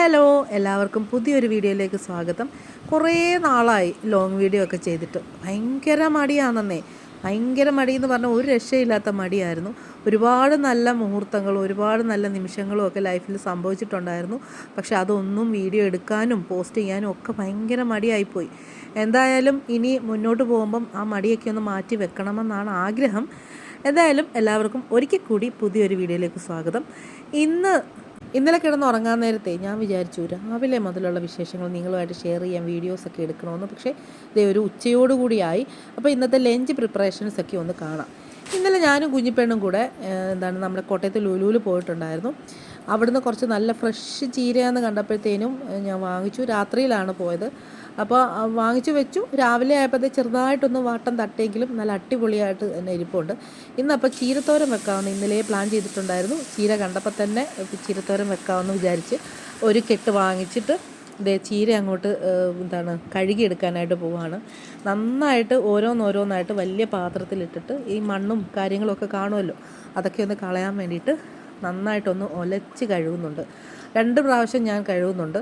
Hello എല്ലാവർക്കും പുതിയൊരു വീഡിയോയിലേക്ക് സ്വാഗതം. കുറേ നാളായി ലോങ് വീഡിയോ ഒക്കെ ചെയ്തിട്ട്. ഭയങ്കര മടിയാണെന്നേ. ഭയങ്കര മടി എന്ന് പറഞ്ഞാൽ ഒരു രക്ഷയില്ലാത്ത മടിയായിരുന്നു. ഒരുപാട് നല്ല മുഹൂർത്തങ്ങളും ഒരുപാട് നല്ല നിമിഷങ്ങളും ഒക്കെ ലൈഫിൽ സംഭവിച്ചിട്ടുണ്ടായിരുന്നു. പക്ഷെ അതൊന്നും വീഡിയോ എടുക്കാനും പോസ്റ്റ് ചെയ്യാനും ഒക്കെ ഭയങ്കര മടിയായിപ്പോയി. എന്തായാലും ഇനി മുന്നോട്ട് പോകുമ്പം ആ മടിയൊക്കെ ഒന്ന് മാറ്റി വെക്കണമെന്നാണ് ആഗ്രഹം. എന്തായാലും എല്ലാവർക്കും ഒരിക്കൽ കൂടി പുതിയൊരു വീഡിയോയിലേക്ക് സ്വാഗതം. ഇന്ന് ഇന്നലെ കിടന്ന് ഉറങ്ങാൻ നേരത്തെ ഞാൻ വിചാരിച്ചു രാവിലെ മുതലുള്ള വിശേഷങ്ങൾ നിങ്ങളുമായിട്ട് ഷെയർ ചെയ്യാൻ വീഡിയോസൊക്കെ എടുക്കണമെന്ന്. പക്ഷേ ഇതേ ഒരു ഉച്ചയോടുകൂടിയായി. അപ്പോൾ ഇന്നത്തെ ലഞ്ച് പ്രിപ്പറേഷൻസൊക്കെ ഒന്ന് കാണാം. ഇന്നലെ ഞാനും കുഞ്ഞിപ്പെണ്ണും കൂടെ എന്താണ് നമ്മുടെ കോട്ടയത്ത് ലുലുവിൽ പോയിട്ടുണ്ടായിരുന്നു. അവിടുന്ന് കുറച്ച് നല്ല ഫ്രഷ് ചീരയാന്ന് കണ്ടപ്പോഴത്തേനും ഞാൻ വാങ്ങിച്ചു. രാത്രിയിലാണ് പോയത്. അപ്പോൾ വാങ്ങിച്ചു വെച്ചു. രാവിലെ ആയപ്പോഴത്തെ ചെറുതായിട്ടൊന്ന് വാട്ടം തട്ടിയെങ്കിലും നല്ല അടിപൊളിയായിട്ട് തന്നെ ഇരിപ്പുണ്ട്. ഇന്നപ്പോൾ ചീരത്തോരം വെക്കാമെന്ന് ഇന്നലെ പ്ലാൻ ചെയ്തിട്ടുണ്ടായിരുന്നു. ചീര കണ്ടപ്പോൾ തന്നെ ചീരത്തോരം വെക്കാമെന്ന് വിചാരിച്ച് ഒരു കെട്ട് വാങ്ങിച്ചിട്ട് ദേ ചീര അങ്ങോട്ട് എന്താണ് കഴുകിയെടുക്കാനായിട്ട് പോവാണ്. നന്നായിട്ട് ഓരോന്നോരോന്നായിട്ട് വലിയ പാത്രത്തിലിട്ടിട്ട് ഈ മണ്ണും കാര്യങ്ങളൊക്കെ കാണുമല്ലോ അതൊക്കെ ഒന്ന് കളയാൻ വേണ്ടിയിട്ട് നന്നായിട്ടൊന്ന് ഒലച്ച് കഴുകുന്നുണ്ട്. രണ്ട് പ്രാവശ്യം ഞാൻ കഴുകുന്നുണ്ട്.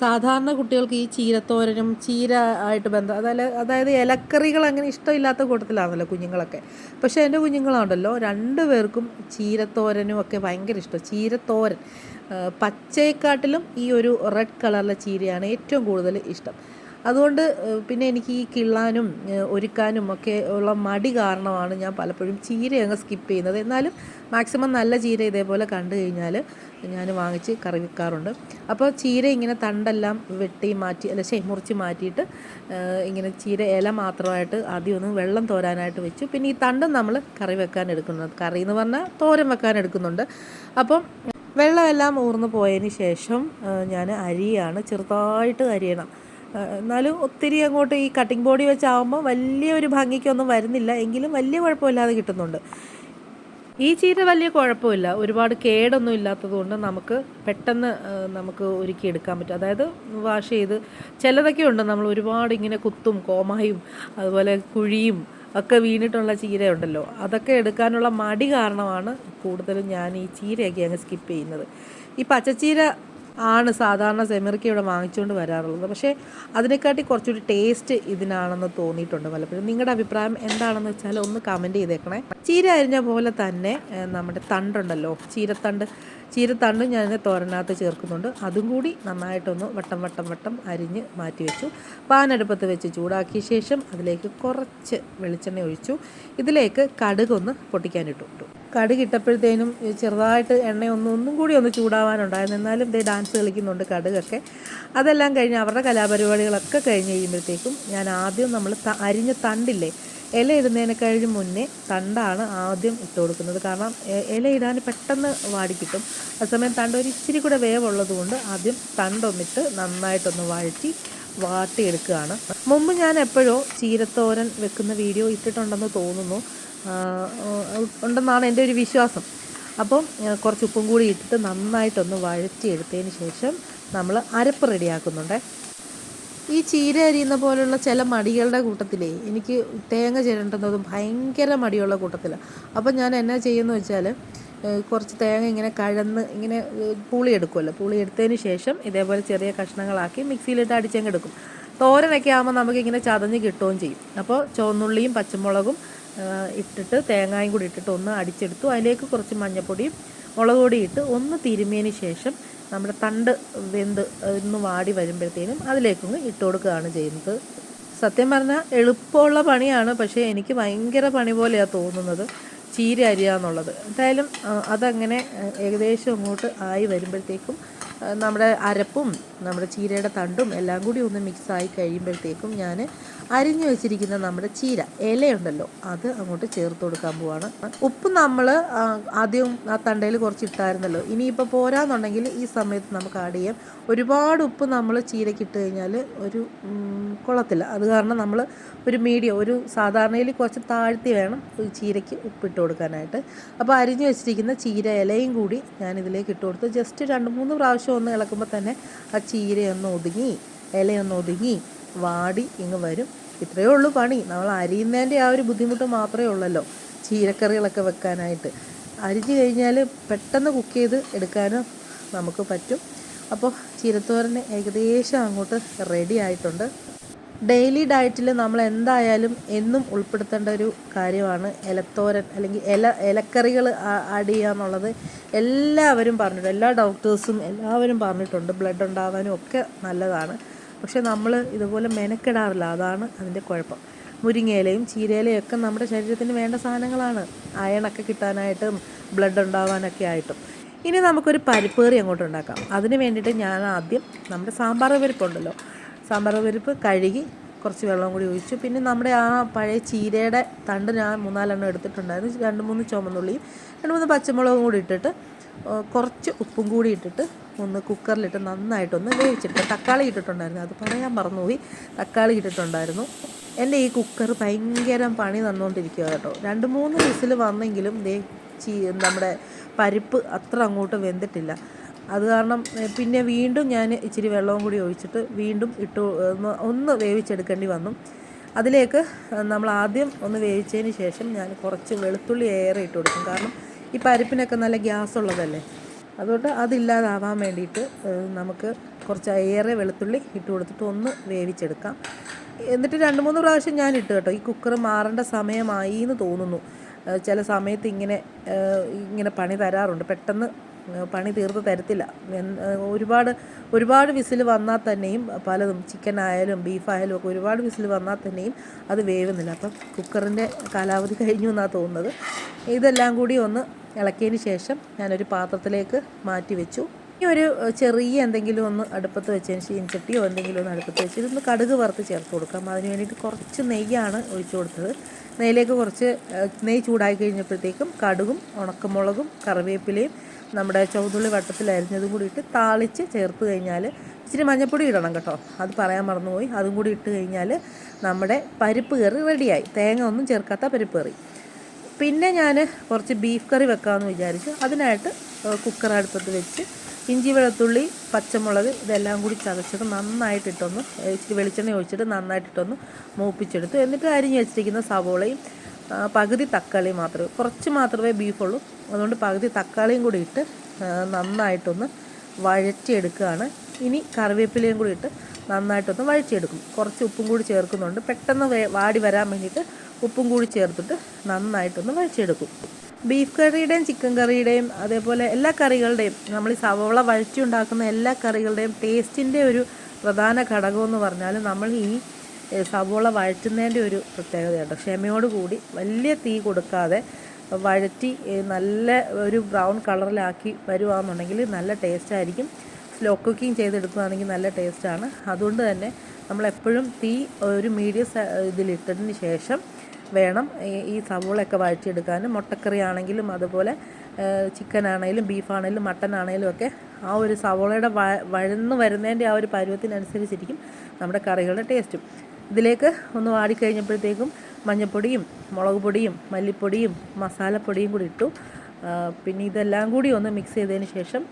സാധാരണ കുട്ടികൾക്ക് ഈ ചീരത്തോരനും ചീര ആയിട്ട് ബന്ധം അതായത് അതായത് ഇലക്കറികൾ അങ്ങനെ ഇഷ്ടമില്ലാത്ത കൂട്ടത്തിലാണല്ലോ കുഞ്ഞുങ്ങളൊക്കെ. പക്ഷേ എന്റെ കുഞ്ഞുങ്ങളുണ്ടല്ലോ രണ്ട് പേർക്കും ചീരത്തോരനും ഒക്കെ ഭയങ്കര ഇഷ്ടം. ചീരത്തോരൻ പച്ചയെക്കാട്ടിലും ഈ ഒരു റെഡ് കളറിലെ ചീരയാണ് ഏറ്റവും കൂടുതൽ ഇഷ്ടം. അതുകൊണ്ട് പിന്നെ എനിക്ക് ഈ കിള്ളാനും ഒരുക്കാനും ഒക്കെ ഉള്ള മടി കാരണമാണ് ഞാൻ പലപ്പോഴും ചീര അങ്ങ് സ്കിപ്പ് ചെയ്യുന്നത്. എന്നാലും മാക്സിമം നല്ല ചീര ഇതേപോലെ കണ്ടു കഴിഞ്ഞാൽ ഞാൻ വാങ്ങിച്ച് കറി വെക്കാറുണ്ട് അപ്പോൾ ചീര ഇങ്ങനെ തണ്ടെല്ലാം വെട്ടി മാറ്റി അല്ല ശേ മുറിച്ച് മാറ്റിയിട്ട് ഇങ്ങനെ ചീര ഇല മാത്രമായിട്ട് ആദ്യം ഒന്ന് വെള്ളം തോരാനായിട്ട് വെച്ചു. പിന്നെ ഈ തണ്ടും നമ്മൾ കറി വെക്കാൻ എടുക്കുന്നത് കറി എന്ന് പറഞ്ഞാൽ തോരൻ വെക്കാൻ എടുക്കുന്നുണ്ട്. അപ്പം വെള്ളമെല്ലാം ഊർന്നു പോയതിന് ശേഷം ഞാൻ അരിയാണ് ചെറുതായിട്ട് അരിയണം. എന്നാലും ഒത്തിരി അങ്ങോട്ട് ഈ കട്ടിംഗ് ബോഡി വെച്ചാകുമ്പോൾ വലിയ ഒരു ഭംഗിക്കൊന്നും വരുന്നില്ല. എങ്കിലും വലിയ കുഴപ്പമില്ലാതെ കിട്ടുന്നുണ്ട്. ഈ ചീര വലിയ കുഴപ്പമില്ല. ഒരുപാട് കേടൊന്നും ഇല്ലാത്തത് കൊണ്ട് നമുക്ക് പെട്ടെന്ന് നമുക്ക് ഒരുക്കി എടുക്കാൻ പറ്റും. അതായത് വാഷ് ചെയ്ത് ചിലതൊക്കെ ഉണ്ട്. നമ്മൾ ഒരുപാട് ഇങ്ങനെ കുത്തും കോമായും അതുപോലെ കുഴിയും ഒക്കെ വീണിട്ടുള്ള ചീരയുണ്ടല്ലോ. അതൊക്കെ എടുക്കാനുള്ള മടി കാരണമാണ് കൂടുതലും ഞാൻ ഈ ചീരയൊക്കെ അങ്ങ് സ്കിപ്പ് ചെയ്യുന്നത്. ഈ പച്ചച്ചീര ആണ് സാധാരണ സെമിറയ്ക്ക് ഇവിടെ വാങ്ങിച്ചുകൊണ്ട് വരാറുള്ളത്. പക്ഷേ അതിനെക്കാട്ടി കുറച്ചുകൂടി ടേസ്റ്റ് ഇതിനാണെന്ന് തോന്നിയിട്ടുണ്ട് പലപ്പോഴും. നിങ്ങളുടെ അഭിപ്രായം എന്താണെന്ന് വെച്ചാൽ ഒന്ന് കമന്റ് ചെയ്തേക്കണേ. ചീര അരിഞ്ഞ പോലെ തന്നെ നമ്മുടെ തണ്ടുണ്ടല്ലോ. ചീരത്തണ്ട് ചീരത്തണ്ടും ഞാൻ തോരനകത്ത് ചേർക്കുന്നുണ്ട്. അതും കൂടി നന്നായിട്ടൊന്ന് വട്ടം വട്ടം വട്ടം അരിഞ്ഞ് മാറ്റി വെച്ചു പാനടുപ്പത്ത് വെച്ച് ചൂടാക്കിയ ശേഷം അതിലേക്ക് കുറച്ച് വെളിച്ചെണ്ണ ഒഴിച്ചു. ഇതിലേക്ക് കടുകൊന്ന് പൊട്ടിക്കാനിട്ടു. കടുക് ഇട്ടപ്പോഴത്തേനും ചെറുതായിട്ട് എണ്ണയൊന്നും ഒന്നും കൂടി ഒന്ന് ചൂടാവാനുണ്ടായിരുന്നു. എന്നാലും ഇതേ ഡാൻസ് കളിക്കുന്നുണ്ട് കടുകൊക്കെ. അതെല്ലാം കഴിഞ്ഞ് അവരുടെ കലാപരിപാടികളൊക്കെ കഴിഞ്ഞ് കഴിയുമ്പോഴത്തേക്കും ഞാൻ ആദ്യം നമ്മൾ അരിഞ്ഞ തണ്ടില്ലേ ഇല ഇടുന്നതിനെ കഴിഞ്ഞ് മുന്നേ തണ്ടാണ് ആദ്യം ഇട്ട് കൊടുക്കുന്നത്. കാരണം ഇല ഇടാൻ പെട്ടെന്ന് വാടി കിട്ടും. അതേസമയം തണ്ട് ഒരു ഇച്ചിരി കൂടെ വേവുള്ളത് കൊണ്ട് ആദ്യം തണ്ടൊന്നിട്ട് നന്നായിട്ടൊന്ന് വഴറ്റി വാട്ടിയെടുക്കുകയാണ്. മുമ്പ് ഞാൻ എപ്പോഴോ ചീരത്തോരൻ വെക്കുന്ന വീഡിയോ ഇട്ടിട്ടുണ്ടെന്ന് തോന്നുന്നു. ഉണ്ടെന്നാണ് എന്റെ ഒരു വിശ്വാസം. അപ്പം കുറച്ച് ഉപ്പും കൂടി ഇട്ടിട്ട് നന്നായിട്ടൊന്ന് വഴറ്റിയെടുത്തതിന് ശേഷം നമ്മൾ അരപ്പ് റെഡിയാക്കുന്നുണ്ട്. ഈ ചീര അരിയുന്ന പോലുള്ള ചില മടികളുടെ കൂട്ടത്തിലേ എനിക്ക് തേങ്ങ ചിരണ്ടുന്നതും ഭയങ്കര മടിയുള്ള കൂട്ടത്തിലാണ് അപ്പം ഞാൻ എന്നാ ചെയ്യുമെന്ന് വെച്ചാൽ കുറച്ച് തേങ്ങ ഇങ്ങനെ കഴന്ന് ഇങ്ങനെ പുളിയെടുക്കുമല്ലോ പുളി എടുക്കുമല്ലോ പുളി എടുത്തതിന് ശേഷം ഇതേപോലെ ചെറിയ കഷ്ണങ്ങളാക്കി മിക്സിയിലിട്ട് അടിച്ചങ്ങ് എടുക്കും. തോരനൊക്കെ ആകുമ്പോൾ നമുക്കിങ്ങനെ ചതഞ്ഞ് കിട്ടുകയും ചെയ്യും. അപ്പോൾ ചുവന്നുള്ളിയും പച്ചമുളകും ഇട്ടിട്ട് തേങ്ങായും കൂടി ഇട്ടിട്ട് ഒന്ന് അടിച്ചെടുത്തു. അതിലേക്ക് കുറച്ച് മഞ്ഞൾപ്പൊടിയും മുളക് പൊടി ഇട്ട് ഒന്ന് തിരുമിയതിന് ശേഷം നമ്മുടെ തണ്ട് വെന്ത് ഒന്ന് വാടി വരുമ്പോഴത്തേനും അതിലേക്കൊന്ന് ഇട്ട് കൊടുക്കുകയാണ് ചെയ്യുന്നത്. സത്യം പറഞ്ഞാൽ എളുപ്പമുള്ള പണിയാണ്. പക്ഷേ എനിക്ക് ഭയങ്കര പണി പോലെയാണ് തോന്നുന്നത് ചീര അരിയാന്നുള്ളത്. എന്തായാലും അതങ്ങനെ ഏകദേശം അങ്ങോട്ട് ആയി വരുമ്പോഴത്തേക്കും നമ്മുടെ അരപ്പും നമ്മുടെ ചീരയുടെ തണ്ടും എല്ലാം കൂടി ഒന്ന് മിക്സായി കഴിയുമ്പോഴത്തേക്കും ഞാൻ അരിഞ്ഞു വെച്ചിരിക്കുന്ന നമ്മുടെ ചീര ഇലയുണ്ടല്ലോ അത് അങ്ങോട്ട് ചേർത്ത് കൊടുക്കാൻ പോവാണ്. ഉപ്പ് നമ്മൾ ആദ്യം ആ തണ്ടയിൽ കുറച്ച് ഇട്ടായിരുന്നല്ലോ ഇനിയിപ്പോൾ പോരാന്നുണ്ടെങ്കിൽ ഈ സമയത്ത് നമുക്ക് ആഡ് ചെയ്യാം. ഒരുപാട് ഉപ്പ് നമ്മൾ ചീരയ്ക്ക് ഇട്ട് കഴിഞ്ഞാൽ ഒരു കൊള്ളത്തില്ല. അത് കാരണം നമ്മൾ ഒരു മീഡിയം ഒരു സാധാരണയിൽ കുറച്ച് താഴ്ത്തി വേണം ഈ ചീരയ്ക്ക് ഉപ്പിട്ട് കൊടുക്കാനായിട്ട്. അപ്പോൾ അരിഞ്ഞു വെച്ചിരിക്കുന്ന ചീര ഇലയും കൂടി ഞാൻ ഇതിലേക്ക് ഇട്ട് കൊടുത്ത് ജസ്റ്റ് രണ്ട് മൂന്ന് പ്രാവശ്യം ഒന്ന് ഇളക്കുമ്പോൾ തന്നെ ആ ചീരയൊന്ന് ഒതുങ്ങി ഇലയൊന്ന് ഒതുങ്ങി വാടി ഇങ്ങ് വരും. ഇത്രയേ ഉള്ളൂ പണി. നമ്മൾ അരിയുന്നതിന്റെ ആ ഒരു ബുദ്ധിമുട്ട് മാത്രമേ ഉള്ളല്ലോ. ചീരക്കറികളൊക്കെ വെക്കാനായിട്ട്. അരിഞ്ഞു കഴിഞ്ഞാൽ പെട്ടെന്ന് കുക്ക് ചെയ്ത് എടുക്കാനും നമുക്ക് പറ്റും. അപ്പോൾ ചീരത്തോരന് ഏകദേശം അങ്ങോട്ട് റെഡി ആയിട്ടുണ്ട്. ഡെയിലി ഡയറ്റിൽ നമ്മൾ എന്തായാലും എന്നും ഉൾപ്പെടുത്തേണ്ട ഒരു കാര്യമാണ് ഇലത്തോരൻ അല്ലെങ്കിൽ ഇല ഇലക്കറികൾ ആഡ് ചെയ്യുക എന്നുള്ളത് എല്ലാവരും പറഞ്ഞിട്ടുണ്ട്. എല്ലാ ഡോക്ടേഴ്സും എല്ലാവരും പറഞ്ഞിട്ടുണ്ട്. ബ്ലഡ് ഉണ്ടാവാനും ഒക്കെ നല്ലതാണ്. പക്ഷെ നമ്മൾ ഇതുപോലെ മെനക്കെടാറില്ല. അതാണ് അതിന്റെ കുഴപ്പം. മുരിങ്ങയിലയും ചീരയിലയും ഒക്കെ നമ്മുടെ ശരീരത്തിന് വേണ്ട സാധനങ്ങളാണ്. അയണൊക്കെ കിട്ടാനായിട്ടും ബ്ലഡ് ഉണ്ടാവാനൊക്കെ ആയിട്ടും. ഇനി നമുക്കൊരു പരിപ്പേറി അങ്ങോട്ട് ഉണ്ടാക്കാം. അതിന് വേണ്ടിയിട്ട് ഞാൻ ആദ്യം നമ്മുടെ സാമ്പാർ പരിപ്പുണ്ടല്ലോ. സാമ്പാർ പരിപ്പ് കഴുകി കുറച്ച് വെള്ളം കൂടി ഒഴിച്ചു. പിന്നെ നമ്മുടെ ആ പഴയ ചീരയുടെ തണ്ട് ഞാൻ മൂന്നാലെണ്ണം എടുത്തിട്ടുണ്ടായിരുന്നു. രണ്ട് മൂന്ന് ചുമന്നുള്ളിയും രണ്ട് മൂന്ന് പച്ചമുളകും കൂടി ഇട്ടിട്ട് കുറച്ച് ഉപ്പും കൂടി ഇട്ടിട്ട് ഒന്ന് കുക്കറിലിട്ട് നന്നായിട്ടൊന്ന് വേവിച്ചെടുക്കുക. തക്കാളി ഇട്ടിട്ടുണ്ടായിരുന്നു. അത് പറയാൻ മറന്നുപോയി. തക്കാളി ഇട്ടിട്ടുണ്ടായിരുന്നു. എന്റെ ഈ കുക്കർ ഭയങ്കര പണി തന്നുകൊണ്ടിരിക്കുക കേട്ടോ. രണ്ട് മൂന്ന് വിസിൽ വന്നെങ്കിലും ദേ ചീ നമ്മുടെ പരിപ്പ് അത്ര അങ്ങോട്ട് വെന്തിട്ടില്ല. അത് കാരണം പിന്നെ വീണ്ടും ഞാൻ ഇച്ചിരി വെള്ളവും കൂടി ഒഴിച്ചിട്ട് വീണ്ടും ഇട്ട് ഒന്ന് വേവിച്ചെടുക്കേണ്ടി വന്നു. അതിലേക്ക് നമ്മൾ ആദ്യം ഒന്ന് വേവിച്ചതിന് ശേഷം ഞാൻ കുറച്ച് വെളുത്തുള്ളി ഏറെ ഇട്ട് കൊടുക്കും. കാരണം ഈ പരിപ്പിനൊക്കെ നല്ല ഗ്യാസ് ഉള്ളതല്ലേ അതുകൊണ്ട് അതില്ലാതാവാൻ വേണ്ടിയിട്ട് നമുക്ക് കുറച്ച് ഏറെ വെളുത്തുള്ളി ഇട്ട് കൊടുത്തിട്ട് ഒന്ന് വേവിച്ചെടുക്കാം. എന്നിട്ട് രണ്ട് മൂന്ന് പ്രാവശ്യം ഞാൻ ഇട്ട് കേട്ടോ. ഈ കുക്കർ മാറേണ്ട സമയമായി എന്ന് തോന്നുന്നു. ചില സമയത്ത് ഇങ്ങനെ ഇങ്ങനെ പണി തരാറുണ്ട്. പെട്ടെന്ന് പണി തീർത്ത് തരത്തില്ല. ഒരുപാട് ഒരുപാട് വിസിൽ വന്നാൽ തന്നെയും പലതും ചിക്കൻ ആയാലും ബീഫായാലും ഒക്കെ ഒരുപാട് വിസിൽ വന്നാൽ തന്നെയും അത് വേവുന്നില്ല. അപ്പം കുക്കറിന്റെ കാലാവധി കഴിഞ്ഞു എന്നാണ് തോന്നുന്നത്. ഇതെല്ലാം കൂടി ഒന്ന് ഇളക്കിയതിന് ശേഷം ഞാനൊരു പാത്രത്തിലേക്ക് മാറ്റി വെച്ചു. ഇനി ഒരു ചെറിയ എന്തെങ്കിലും ഒന്ന് അടുപ്പത്ത് വെച്ചതിന് ചീനച്ചട്ടിയോ എന്തെങ്കിലും ഒന്ന് അടുപ്പത്ത് വെച്ച് ഇതൊന്ന് കടുക് വറുത്ത് ചേർത്ത് കൊടുക്കാം. അതിന് വേണ്ടിയിട്ട് കുറച്ച് നെയ്യാണ് ഒഴിച്ചു കൊടുത്തത്. നെയ്യിലേക്ക് കുറച്ച് നെയ്യ് ചൂടായി കഴിഞ്ഞപ്പോഴത്തേക്കും കടുകും ഉണക്കമുളകും കറിവേപ്പിലയും നമ്മുടെ ചുവന്നുള്ളി വട്ടത്തിൽ അരിഞ്ഞതും കൂടി ഇട്ട് താളിച്ച് ചേർത്ത് കഴിഞ്ഞാൽ ഇച്ചിരി മഞ്ഞപ്പൊടി ഇടണം കേട്ടോ. അത് പറയാൻ മറന്നുപോയി. അതും കൂടി ഇട്ട് കഴിഞ്ഞാൽ നമ്മുടെ പരിപ്പ് കറി റെഡിയായി. തേങ്ങ ഒന്നും ചേർക്കാത്ത പരിപ്പ് കറി. പിന്നെ ഞാൻ കുറച്ച് ബീഫ് കറി വെക്കാമെന്ന് വിചാരിച്ചു. അതിനായിട്ട് കുക്കർ അടുപ്പത്ത് വെച്ച് ഇഞ്ചി വെളുത്തുള്ളി പച്ചമുളക് ഇതെല്ലാം കൂടി ചതച്ചിട്ട് നന്നായിട്ടിട്ടൊന്ന് ഇച്ചിരി വെളിച്ചെണ്ണ ഒഴിച്ചിട്ട് നന്നായിട്ടിട്ടൊന്ന് മൂപ്പിച്ചെടുത്തു. എന്നിട്ട് അരിഞ്ഞ് വെച്ചിരിക്കുന്ന സവോളയും പകുതി തക്കാളി മാത്രമേ കുറച്ച് മാത്രമേ ബീഫുള്ളൂ അതുകൊണ്ട് പകുതി തക്കാളിയും കൂടി ഇട്ട് നന്നായിട്ടൊന്ന് വഴറ്റിയെടുക്കുകയാണ്. ഇനി കറിവേപ്പിലയും കൂടി ഇട്ട് നന്നായിട്ടൊന്ന് വഴറ്റിയെടുക്കും. കുറച്ച് ഉപ്പും കൂടി ചേർക്കുന്നുണ്ട്. പെട്ടെന്ന് വാടി വരാൻ വേണ്ടിയിട്ട് ഉപ്പും കൂടി ചേർത്തിട്ട് നന്നായിട്ടൊന്ന് വഴച്ചെടുക്കും ബീഫ് കറിയുടെയും ചിക്കൻ കറിയുടെയും അതേപോലെ എല്ലാ കറികളുടെയും നമ്മൾ ഈ സവോള വഴറ്റി ഉണ്ടാക്കുന്ന എല്ലാ കറികളുടെയും ടേസ്റ്റിന്റെ ഒരു പ്രധാന ഘടകമെന്ന് പറഞ്ഞാൽ നമ്മൾ ഈ സവോള വഴറ്റുന്നതിന്റെ ഒരു പ്രത്യേകതയുണ്ട് ക്ഷമയോട് കൂടി വലിയ തീ കൊടുക്കാതെ വഴറ്റി നല്ല ഒരു ബ്രൗൺ കളറിലാക്കി വരുവാണെന്നുണ്ടെങ്കിൽ നല്ല ടേസ്റ്റ് ആയിരിക്കും സ്ലോ കുക്കിംഗ് ചെയ്തെടുക്കുകയാണെങ്കിൽ നല്ല ടേസ്റ്റാണ്. അതുകൊണ്ട് തന്നെ നമ്മളെപ്പോഴും തീ ഒരു മീഡിയം ഇതിലിട്ടതിന് ശേഷം വേണം. ഈ- സവോളയൊക്കെ വഴറ്റിയെടുക്കാനും മുട്ടക്കറി ആണെങ്കിലും അതുപോലെ ചിക്കൻ ആണെങ്കിലും ബീഫാണെങ്കിലും മട്ടൻ ആണെങ്കിലും ഒക്കെ ആ ഒരു സവോളയുടെ വ വഴന്ന് വരുന്നതിന്റെ ആ ഒരു പരുവത്തിനനുസരിച്ചിരിക്കും നമ്മുടെ കറികളുടെ ടേസ്റ്റും. ഇതിലേക്ക് ഒന്ന് വാടിക്കഴിഞ്ഞപ്പോഴത്തേക്കും മഞ്ഞൾപ്പൊടിയും മുളക് പൊടിയും മല്ലിപ്പൊടിയും മസാലപ്പൊടിയും കൂടി ഇട്ടു. പിന്നെ ഇതെല്ലാം കൂടി ഒന്ന് മിക്സ് ചെയ്തതിന് ശേഷം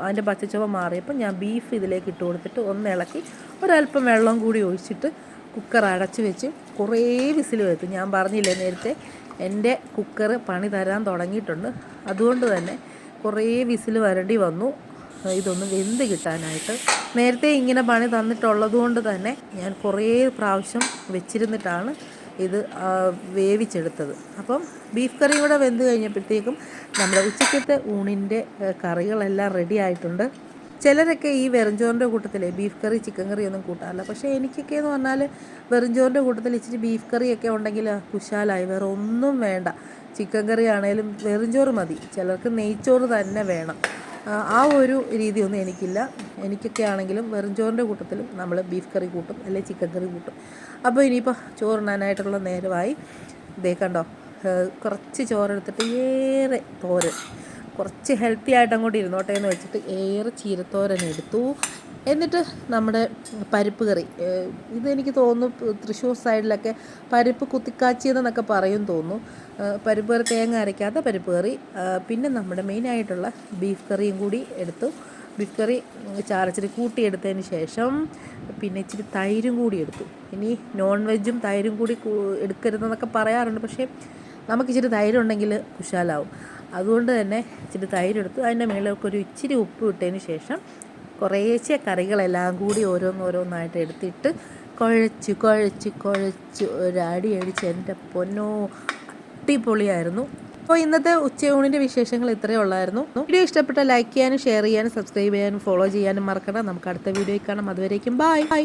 അതിന്റെ പച്ചച്ചവ മാറിയപ്പോൾ ഞാൻ ബീഫ് ഇതിലേക്ക് ഇട്ട് കൊടുത്തിട്ട് ഒന്ന് ഇളക്കി ഒരല്പം വെള്ളം കൂടി ഒഴിച്ചിട്ട് കുക്കർ അടച്ച് വെച്ച് കുറേ വിസിൽ വരുത്തും. ഞാൻ പറഞ്ഞില്ലേ നേരത്തെ എന്റെ കുക്കർ പണി തരാൻ തുടങ്ങിയിട്ടുണ്ട്. അതുകൊണ്ട് തന്നെ കുറേ വിസിൽ വരേണ്ടി വന്നു. ഇതൊന്നും വെന്ത് കിട്ടാനായിട്ട്? നേരത്തെ ഇങ്ങനെ പണി തന്നിട്ടുള്ളത് കൊണ്ട് തന്നെ ഞാൻ കുറേ പ്രാവശ്യം വെച്ചിരുന്നിട്ടാണ് ഇത് വേവിച്ചെടുത്തത്. അപ്പം ബീഫ് കറി കൂടെ വെന്ത് കഴിഞ്ഞപ്പോഴത്തേക്കും നമ്മുടെ ഉച്ചക്കത്തെ ഊണിന്റെ കറികളെല്ലാം റെഡി ആയിട്ടുണ്ട്. ചിലരൊക്കെ ഈ വെറുംചോറിന്റെ കൂട്ടത്തിൽ ബീഫ് കറി ചിക്കൻ കറി ഒന്നും കൂട്ടാറില്ല. പക്ഷേ എനിക്കൊക്കെ എന്ന് പറഞ്ഞാൽ വെറുംചോറിന്റെ കൂട്ടത്തിൽ ഇച്ചിരി ബീഫ് കറിയൊക്കെ ഉണ്ടെങ്കിൽ കുശാലായി. വേറെ ഒന്നും വേണ്ട. ചിക്കൻ കറി ആണേലും വെറുംചോറ് മതി. ചിലർക്ക് നെയ്ച്ചോറ് തന്നെ വേണം. ആ, ഒരു രീതിയൊന്നും എനിക്കില്ല. എനിക്കൊക്കെ ആണെങ്കിലും വെറുംചോറിന്റെ കൂട്ടത്തിൽ നമ്മൾ ബീഫ് കറി കൂട്ടും അല്ലെങ്കിൽ ചിക്കൻ കറി കൂട്ടും. അപ്പോൾ ഇനിയിപ്പോൾ ചോറുണ്ണാനായിട്ടുള്ള നേരമായി. ഇതേ കണ്ടോ കുറച്ച് ചോറെടുത്തിട്ട് ഏറെ തോരൻ. കുറച്ച് ഹെൽത്തി ആയിട്ട് അങ്ങോട്ട് ഇരുന്നോട്ടെ എന്ന് വെച്ചിട്ട് ഏറെ ചീരത്തോരൻ എടുത്തു. എന്നിട്ട് നമ്മുടെ പരിപ്പ് കറി. ഇതെനിക്ക് തോന്നുന്നു തൃശ്ശൂർ സൈഡിലൊക്കെ പരിപ്പ് കുത്തിക്കാച്ചിയെന്നൊക്കെ പറയും തോന്നുന്നു. പരിപ്പ് കറി തേങ്ങ അരയ്ക്കാത്ത പരിപ്പ് കറി. പിന്നെ നമ്മുടെ മെയിനായിട്ടുള്ള ബീഫ് കറിയും കൂടി എടുത്തു. ബീഫ് കറി ചാറച്ചിരി കൂട്ടിയെടുത്തതിന് ശേഷം പിന്നെ ഇച്ചിരി തൈരും കൂടി എടുത്തു. ഇനി നോൺ വെജും തൈരും കൂടി എടുക്കരുതെന്നൊക്കെ പറയാറുണ്ട്. പക്ഷേ നമുക്കിച്ചിരി തൈരുണ്ടെങ്കിൽ കുശാലാവും. അതുകൊണ്ട് തന്നെ ഇച്ചിരി തൈരെടുത്ത് അതിന്റെ മേളിലൊക്കെ ഒരു ഇച്ചിരി ഉപ്പ് ഇട്ടതിന് ശേഷം കുറേശ്ശെ കറികളെല്ലാം കൂടി ഓരോന്നോരോന്നായിട്ട് എടുത്തിട്ട് കുഴച്ച് കുഴച്ച് കുഴച്ച് ഒരടി അടിച്ച് എന്റെ പൊന്നോ അടിപൊളിയായിരുന്നു. അപ്പോൾ ഇന്നത്തെ ഉച്ചയൂണിന്റെ വിശേഷങ്ങൾ ഇത്രയേ ഉള്ളായിരുന്നു. വീഡിയോ ഇഷ്ടപ്പെട്ട ലൈക്ക് ചെയ്യാനും ഷെയർ ചെയ്യാനും സബ്സ്ക്രൈബ് ചെയ്യാനും ഫോളോ ചെയ്യാനും മറക്കണം നമുക്ക് അടുത്ത വീഡിയോയിൽ കാണാം. അതുവരേക്കും ബൈ ബൈ.